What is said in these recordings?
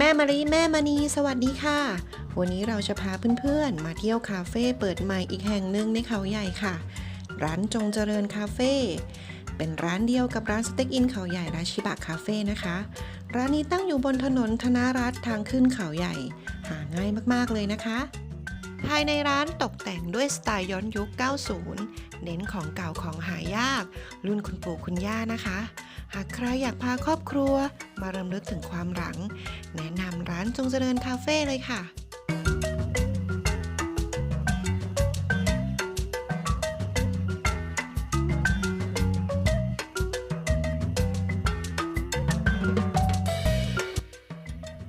แม่มารีแม่มณีสวัสดีค่ะ วันนี้เราจะพาเพื่อนๆ มาเที่ยวคาเฟ่เปิดใหม่อีกแห่งหนึ่งในเขาใหญ่ค่ะ ร้านจงเจริญคาเฟ่เป็นร้านเดียวกับร้านสเต็กอินเขาใหญ่ราชิบะคาเฟ่นะคะ ร้านนี้ตั้งอยู่บนถนนธนารัตน์ทางขึ้นเขาใหญ่ หาง่ายมากๆเลยนะคะ ภายในร้านตกแต่งด้วยสไตล์ย้อนยุค 90 เน้นของเก่าของหายาก รุ่นคุณปู่คุณย่านะคะ หากใครอยากพาครอบครัว มารำลึกถึงความหลัง แนะนำร้านจงเจริญคาเฟ่เลยค่ะ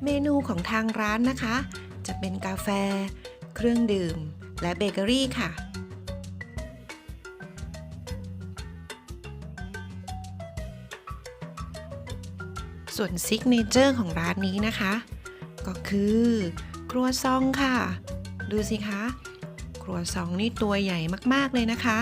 เมนูของทางร้านนะคะ จะเป็นกาแฟ เครื่องดื่ม และเบเกอรี่ค่ะ ส่วนซิกเนเจอร์ของร้านนี้นะคะ ก็คือครัวซองค่ะ ดูสิคะ ครัวซองนี่ตัวใหญ่มากๆเลยนะคะ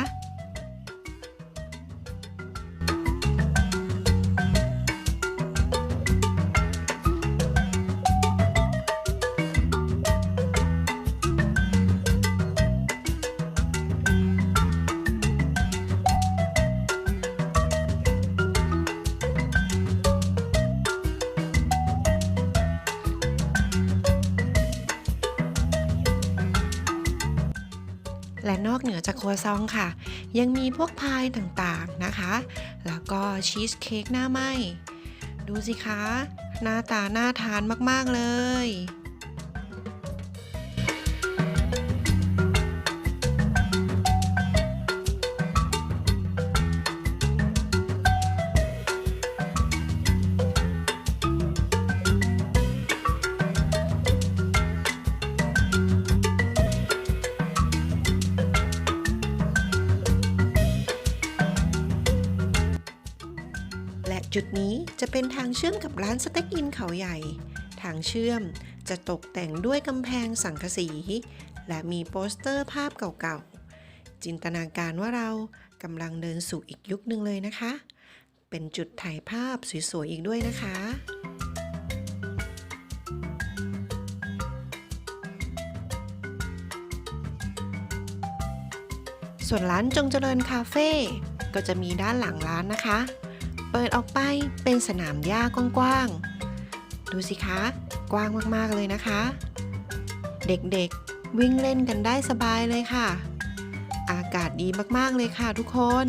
และนอกเหนือจากครัวซองค่ะ ยังมีพวกพายต่างๆนะคะ แล้วก็ชีสเค้กหน้าไหมดูสิคะ หน้าตาน่าทานมากๆเลย จุดนี้จะเป็นทางเชื่อมกับร้านสเต็กอินเขาใหญ่ ทางเชื่อมจะตกแต่งด้วยกำแพงสังกะสี และมีโปสเตอร์ภาพเก่าๆ จินตนาการว่าเรากำลังเดินสู่อีกยุคหนึ่งเลยนะคะ เป็นจุดถ่ายภาพสวยๆ อีกด้วยนะคะส่วนร้านจงเจริญคาเฟ่ก็จะมีด้านหลังร้านนะคะ เปิดออกไปเป็นสนามหญ้ากว้างๆ ดูสิคะ กว้างมากๆเลยนะคะ เด็กๆวิ่งเล่นกันได้สบายเลยค่ะ อากาศดีมากๆเลยค่ะทุกคน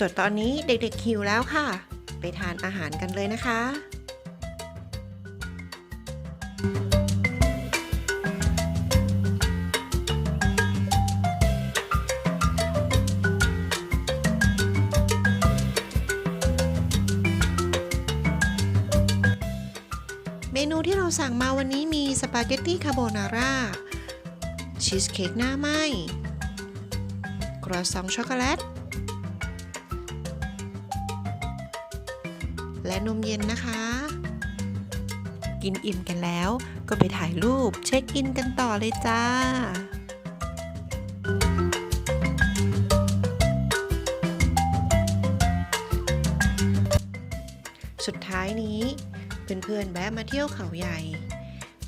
ส่วนตอนนี้เด็กๆหิวแล้วค่ะ ไปทานอาหารกันเลยนะคะ เมนูที่เราสั่งมาวันนี้มีสปาเกตตี้คาโบนาร่า ชีสเค้กหน้าไหม้ครัวซองช็อกโกแลต และนมเย็นนะคะ กินอิ่มกันแล้ว ก็ไปถ่ายรูปเช็คอินกันต่อเลยจ้าสุดท้ายนี้ เพื่อนๆแวะมาเที่ยวเขาใหญ่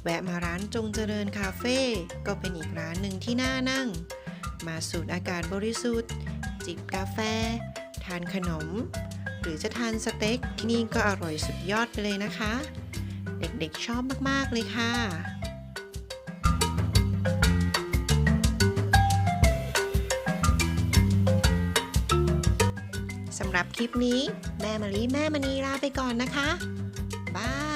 แวะมาร้านจงเจริญคาเฟ่ก็เป็นอีกร้านหนึ่งที่น่านั่ง มาสูดอากาศบริสุทธิ์ จิบกาแฟ ทานขนม หรือจะทานสเต็กที่นี่ก็อร่อยสุดยอดไปเลยนะคะ เด็กๆชอบมากๆเลยค่ะสำหรับคลิปนี้ แม่มารีแม่มณีลาไปก่อนนะคะ บาย